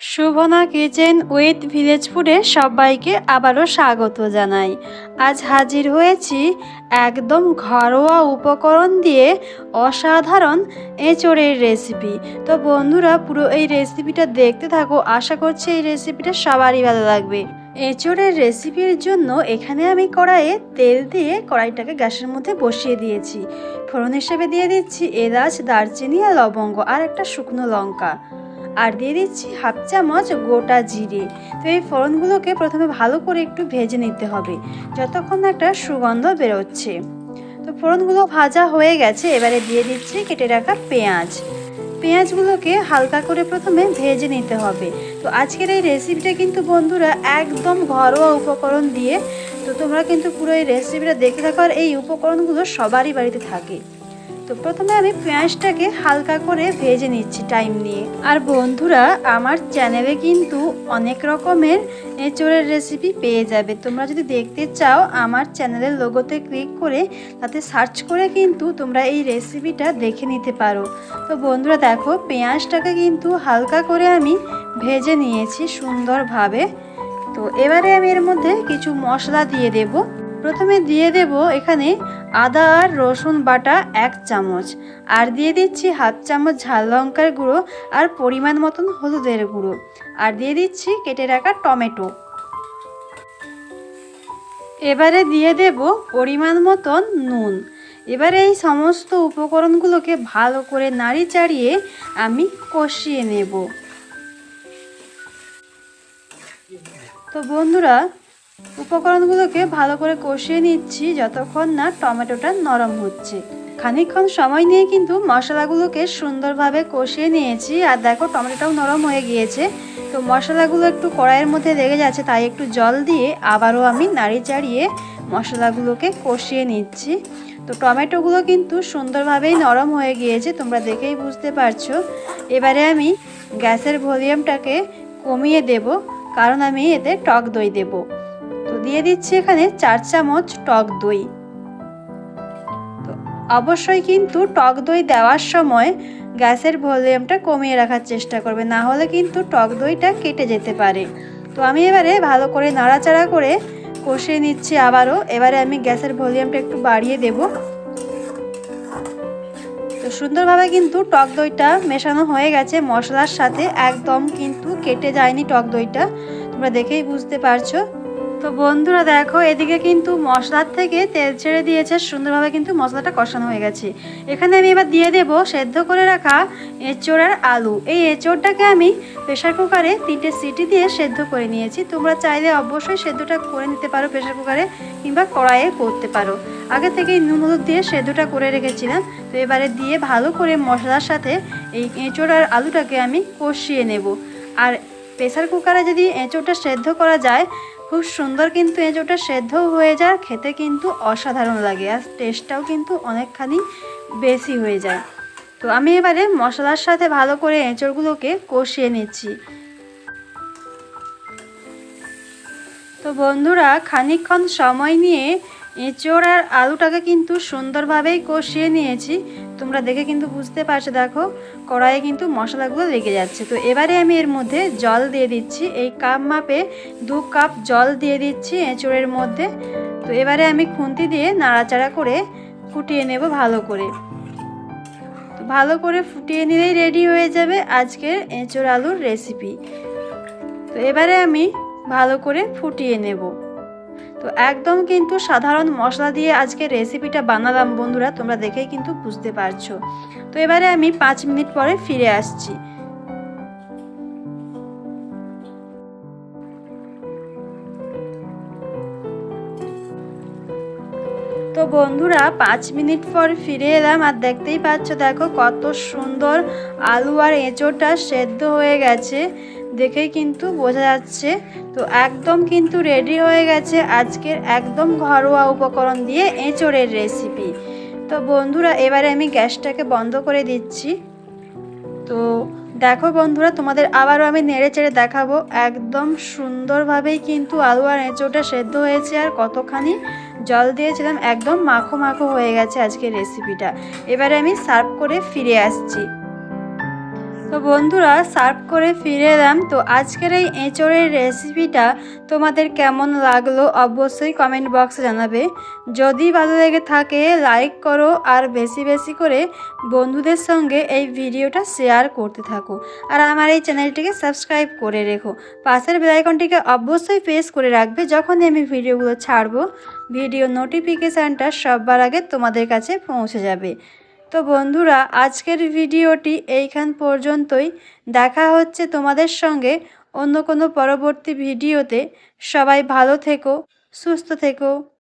Shubhna kitchen with village ফুডে সবাইকে আবারও স্বাগত জানাই। আজ হাজির হয়েছি একদম ঘরোয়া উপকরণ দিয়ে অসাধারণ এঁচড়ের রেসিপি। তো বন্ধুরা, পুরো এই রেসিপিটা দেখতে থাকো। আশা করছি এই রেসিপিটা সবারই ভালো লাগবে। এঁচড়ের রেসিপির জন্য এখানে আমি কড়াইয়ে তেল দিয়ে কড়াইটাকে গ্যাসের মধ্যে বসিয়ে দিয়েছি। ফোড়ন হিসেবে দিয়ে দিচ্ছি এলাচ, দারচিনি আর লবঙ্গ আর একটা শুকনো লঙ্কা। আর দিয়ে দিচ্ছি হাফ চামচ গোটা জিরে। তো এই ফোড়নগুলোকে প্রথমে ভালো করে একটু ভেজে নিতে হবে, যতক্ষণ একটা সুগন্ধ বেরোচ্ছে। তো ফোড়নগুলো ভাজা হয়ে গেছে, এবারে দিয়ে দিচ্ছি কেটে রাখা পেঁয়াজ। পেঁয়াজগুলোকে হালকা করে প্রথমে ভেজে নিতে হবে। তো আজকের এই রেসিপিটা কিন্তু বন্ধুরা একদম ঘরোয়া উপকরণ দিয়ে, তো তোমরা কিন্তু পুরো এই রেসিপিটা দেখে থাকো আর এই উপকরণগুলো সবারই বাড়িতে থাকে। তো প্রথমে আমি পেঁয়াজটাকে হালকা করে ভেজে নিচ্ছি টাইম নিয়ে। আর বন্ধুরা, আমার চ্যানেলে কিন্তু অনেক রকমের এঁচড়ের রেসিপি পেয়ে যাবে। তোমরা যদি দেখতে চাও আমার চ্যানেলের লোগোতে ক্লিক করে, তাতে সার্চ করে কিন্তু তোমরা এই রেসিপিটা দেখে নিতে পারো। তো বন্ধুরা, দেখো, পেঁয়াজটাকে কিন্তু হালকা করে আমি ভেজে নিয়েছি সুন্দরভাবে। তো এবারে আমি এর মধ্যে কিছু মশলা দিয়ে দেবো। প্রথমে দিয়ে দেব এখানে আদা আর রসুন বাটা এক চামচ। আর দিয়ে দিচ্ছি হাফ চামচ ঝাল লঙ্কার গুঁড়ো আর পরিমাণ মতন হলুদের গুঁড়ো। আর দিয়ে দিচ্ছি কেটে রাখা টমেটো। এবারে দিয়ে দেব পরিমাণ মতন নুন। এবারে এই সমস্ত উপকরণগুলোকে ভালো করে নাড়ি চাড়িয়ে আমি কষিয়ে নেব। তো বন্ধুরা উপকরণগুলোকে ভালো করে কষিয়ে নিচ্ছি যতক্ষণ না টমেটোটা নরম হচ্ছে। খানিকক্ষণ সময় নিয়ে কিন্তু মশলাগুলোকে সুন্দরভাবে কষিয়ে নিয়েছি আর দেখো টমেটোটাও নরম হয়ে গিয়েছে। তো মশলাগুলো একটু কড়াইয়ের মধ্যে লেগে যাচ্ছে তাই একটু জল দিয়ে আবারও আমি নাড়ি চাড়িয়ে মশলাগুলোকে কষিয়ে নিচ্ছি। তো টমেটোগুলো কিন্তু সুন্দরভাবেই নরম হয়ে গিয়েছে, তোমরা দেখেই বুঝতে পারছ। এবারে আমি গ্যাসের ভলিউমটাকে কমিয়ে দেব, কারণ আমি এতে টক দই দেবো। দিয়ে দিচ্ছি এখানে চার চামচ টক দই। তো অবশ্যই কিন্তু টক দই দেওয়ার সময় গ্যাসের ভলিউমটা কমিয়ে রাখার চেষ্টা করবে, না হলে কিন্তু টক দইটা কেটে যেতে পারে। তো আমি এবারে ভালো করে নাড়াচাড়া করে কষিয়ে নিচ্ছি আবারও। এবারে আমি গ্যাসের ভলিউমটা একটু বাড়িয়ে দেব। তো সুন্দরভাবে কিন্তু টক দইটা মেশানো হয়ে গেছে মশলার সাথে, একদম কিন্তু কেটে যায়নি টক দইটা। তোমরা দেখেই বুঝতে পারছ। তো বন্ধুরা দেখো, এদিকে কিন্তু মশলার থেকে তেল ছেড়ে দিয়েছে, সুন্দরভাবে কিন্তু মশলাটা কষানো হয়ে গেছে। এখানে আমি এবার দিয়ে দেব সেদ্ধ করে রাখা এঁচোড় আর আলু। এই এঁচোড়টাকে আমি প্রেশার কুকারে তিনটে সিটি দিয়ে সেদ্ধ করে নিয়েছি। তোমরা চাইলে অবশ্যই সেদ্ধটা করে নিতে পারো প্রেশার কুকারে কিংবা কড়াইয়ে করতে পারো। আগে থেকেই নুন হলুদ দিয়ে সেদ্ধটা করে রেখেছিলাম। তো এবারে দিয়ে ভালো করে মশলার সাথে এই এঁচোড় আর আলুটাকে আমি কষিয়ে নেব। আর প্রেসার কুকারে যদি এঁচোড়টা সেদ্ধ করা যায় খুব সুন্দর কিন্তু এঁচোড়টা সেদ্ধও হয়ে যায়, খেতে কিন্তু অসাধারণ লাগে আর টেস্টটাও কিন্তু অনেকখানি বেশি হয়ে যায়। তো আমি এবারে মশলার সাথে ভালো করে এঁচোড়গুলোকে কষিয়ে নিচ্ছি। তো বন্ধুরা, খানিকক্ষণ সময় নিয়ে এঁচোড় আর আলুটাকে কিন্তু সুন্দরভাবেই কষিয়ে নিয়েছি। তোমরা দেখে কিন্তু বুঝতে পারছ, দেখো, কড়াইয়ে কিন্তু মশলাগুলো লেগে যাচ্ছে। তো এবারে আমি এর মধ্যে জল দিয়ে দিচ্ছি, এই কাপ মাপে দু কাপ জল দিয়ে দিচ্ছি এঁচোড়ের মধ্যে। তো এবারে আমি খুন্তি দিয়ে নাড়াচাড়া করে ফুটিয়ে নেব ভালো করে। তো ভালো করে ফুটিয়ে নিলেই রেডি হয়ে যাবে আজকের এঁচোড় আলুর রেসিপি। তো এবারে আমি ভালো করে ফুটিয়ে নেব। তো একদম কিন্তু সাধারণ মশলা দিয়ে আজকে রেসিপিটা বানালাম, বন্ধুরা, তোমরা দেখেই কিন্তু বুঝতে পারছ। তো এবারে আমি পাঁচ মিনিট পরে ফিরে আসছি। তো বন্ধুরা, পাঁচ মিনিট পর ফিরে এলাম আর দেখতেই পাচ্ছ, দেখো কত সুন্দর আলু আর এঁচোড়টা সেদ্ধ হয়ে গেছে। দেখেই কিন্তু বোঝা যাচ্ছে। তো একদম কিন্তু রেডি হয়ে গেছে আজকের একদম ঘরোয়া উপকরণ দিয়ে এঁচোড়ের রেসিপি তো বন্ধুরা, এবারে আমি গ্যাসটাকে বন্ধ করে দিচ্ছি। তো দেখো বন্ধুরা, তোমাদের আবারও আমি নেড়ে চেড়ে দেখাবো। একদম সুন্দরভাবেই কিন্তু আলু আর এঁচোড়টা সেদ্ধ হয়েছে আর কতখানি জল দিয়েছিলাম, একদম মাখো মাখো হয়ে গেছে আজকের রেসিপিটা এবারে আমি সার্ভ করে ফিরে আসছি। তো বন্ধুরা, সার্ভ করে ফিরে এলাম। তো আজকের এই এঁচড়ের রেসিপিটা তোমাদের কেমন লাগল অবশ্যই কমেন্ট বক্সে জানাবে। যদি ভালো লেগে থাকে লাইক করো আর বেশি বেশি করে বন্ধুদের সঙ্গে এই ভিডিওটা শেয়ার করতে থাকো। আর আমার এই চ্যানেলটিকে সাবস্ক্রাইব করে রেখো। পাশের বেলাইকনটিকে অবশ্যই প্রেস করে রাখবে যখনই আমি ভিডিওগুলো ছাড়বো। ভিডিও নোটিফিকেশানটা সবার আগে তোমাদের কাছে পৌঁছে যাবে। তো বন্ধুরা, আজকের ভিডিওটি এইখান পর্যন্তই। দেখা হচ্ছে তোমাদের সঙ্গে অন্য কোনো পরবর্তী ভিডিওতে। সবাই ভালো থেকো, সুস্থ থেকো।